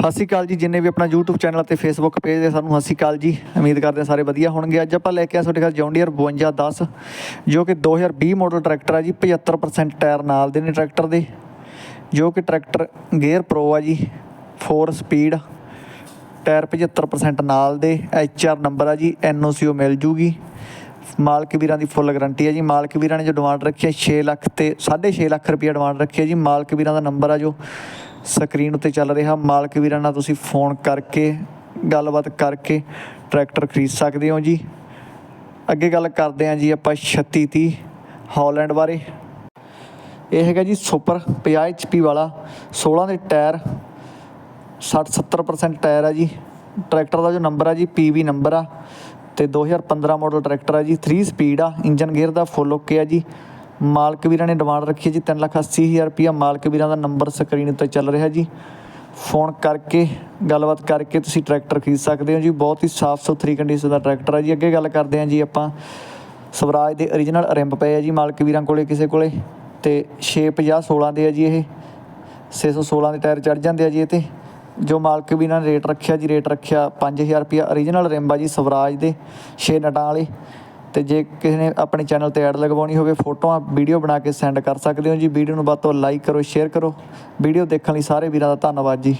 ਸਤਿ ਸ਼੍ਰੀ ਅਕਾਲ ਜੀ, ਜਿੰਨੇ ਵੀ ਆਪਣਾ YouTube ਚੈਨਲ ਅਤੇ Facebook ਪੇਜ ਦੇ ਸਾਨੂੰ ਸਤਿ ਸ਼੍ਰੀ ਅਕਾਲ ਜੀ। ਉਮੀਦ ਕਰਦੇ ਹਾਂ ਸਾਰੇ ਵਧੀਆ ਹੋਣਗੇ। ਅੱਜ ਆਪਾਂ ਲੈ ਕੇ ਆਏ ਤੁਹਾਡੇ ਕੋਲ ਜੌਂਡੀਅਰ 5210 ਜੋ ਕਿ 2020 ਮਾਡਲ ਟਰੈਕਟਰ ਆ ਜੀ 75% ਟਾਇਰ ਨਾਲ ਦੇ ਨੇ ਟਰੈਕਟਰ ਦੇ, ਜੋ ਕਿ ਟਰੈਕਟਰ ਗੇਅਰ ਪ੍ਰੋ ਆ ਜੀ 4 ਸਪੀਡ ਟਾਇਰ 75% ਨਾਲ ਦੇ HR ਨੰਬਰ ਆ ਜੀ NOCO ਮਿਲ ਜੂਗੀ। ਮਾਲਕ ਵੀਰਾਂ ਦੀ ਫੁੱਲ ਗਾਰੰਟੀ ਹੈ ਜੀ। ਮਾਲਕ ਵੀਰਾਂ ਨੇ ਜੋ ਡਿਮਾਂਡ ਰੱਖੀ ਹੈ 6 ਲੱਖ ਤੇ 6.5 ਲੱਖ ਰੁਪਏ ਡਿਮਾਂਡ ਰੱਖੀ ਹੈ ਜੀ। ਮਾਲਕ ਵੀਰਾਂ ਦਾ ਨੰਬਰ ਆ ਜੋ ਸਕਰੀਨ ਉੱਤੇ ਚੱਲ ਰਿਹਾ। ਮਾਲਕ ਵੀਰਾਂ ਨਾਲ ਤੁਸੀਂ ਫੋਨ ਕਰਕੇ, ਗੱਲਬਾਤ ਕਰਕੇ ਟਰੈਕਟਰ ਖਰੀਦ ਸਕਦੇ ਹੋ ਜੀ। ਅੱਗੇ ਗੱਲ ਕਰਦੇ ਹਾਂ ਜੀ ਆਪਾਂ 3630 ਹਾਲੈਂਡ ਬਾਰੇ। ਇਹ ਹੈਗਾ ਜੀ ਸੁਪਰ 50 HP ਵਾਲਾ 16 ਦੇ ਟਾਇਰ 60 70% ਟਾਇਰ ਆ ਜੀ। ਟਰੈਕਟਰ ਦਾ ਜੋ ਨੰਬਰ ਆ ਜੀ PV ਨੰਬਰ ਆ। ਤੇ 2015 ਮਾਡਲ ਟਰੈਕਟਰ ਆ ਜੀ 3 ਸਪੀਡ ਆ ਇੰਜਨ ਗੇਅਰ ਦਾ ਫੁੱਲ ਓਕੇ ਆ ਜੀ। ਮਾਲਕ ਵੀਰਾਂ ਨੇ ਡਿਮਾਂਡ ਰੱਖੀ ਹੈ ਜੀ 380000 ਰੁਪਇਆ ਮਾਲਕ ਵੀਰਾਂ ਦਾ ਨੰਬਰ ਸਕਰੀਨ ਉੱਤੇ ਚੱਲ ਰਿਹਾ ਜੀ। ਫੋਨ ਕਰਕੇ, ਗੱਲਬਾਤ ਕਰਕੇ ਤੁਸੀਂ ਟਰੈਕਟਰ ਖਰੀਦ ਸਕਦੇ ਹੋ ਜੀ। ਬਹੁਤ ਹੀ ਸਾਫ਼ ਸੁਥਰੀ ਕੰਡੀਸ਼ਨ ਦਾ ਟਰੈਕਟਰ ਆ ਜੀ। ਅੱਗੇ ਗੱਲ ਕਰਦੇ ਹਾਂ ਜੀ ਆਪਾਂ। ਸਵਰਾਜ ਦੇ origignal ਰਿੰਬ ਪਏ ਆ ਜੀ ਮਾਲਕ ਵੀਰਾਂ ਕੋਲੇ, ਕਿਸੇ ਕੋਲੇ। ਤੇ 650 16 ਦੇ ਆ ਜੀ ਇਹ। 616 ਦੇ ਟਾਇਰ ਚੜ ਜਾਂਦੇ ਆ ਜੀ ਇਹ ਤੇ। ਜੋ ਮਾਲਕ ਵੀ ਇਹਨਾਂ ਨੇ ਰੇਟ ਰੱਖਿਆ ਜੀ, ਰੇਟ ਰੱਖਿਆ 5000 ਰੁਪਿਆ origignal ਰਿੰਬ ਆ ਜੀ, ਸਵਰਾਜ ਦੇ 6 ਨਟਾਂ ਵਾਲੇ। ਤੇ ਜੇ ਕਿਸੇ ਨੇ ਆਪਣੇ ਚੈਨਲ ਤੇ ਐਡ ਲਗਵਾਉਣੀ ਹੋਵੇ, ਫੋਟੋਆਂ ਵੀਡੀਓ ਬਣਾ ਕੇ ਸੈਂਡ ਕਰ ਸਕਦੇ ਹੋ ਜੀ। ਵੀਡੀਓ ਨੂੰ ਵੱਧ ਤੋਂ ਲਾਈਕ ਕਰੋ ਸ਼ੇਅਰ ਕਰੋ। ਵੀਡੀਓ ਦੇਖਣ ਲਈ ਸਾਰੇ ਵੀਰਾਂ ਦਾ ਧੰਨਵਾਦ ਜੀ।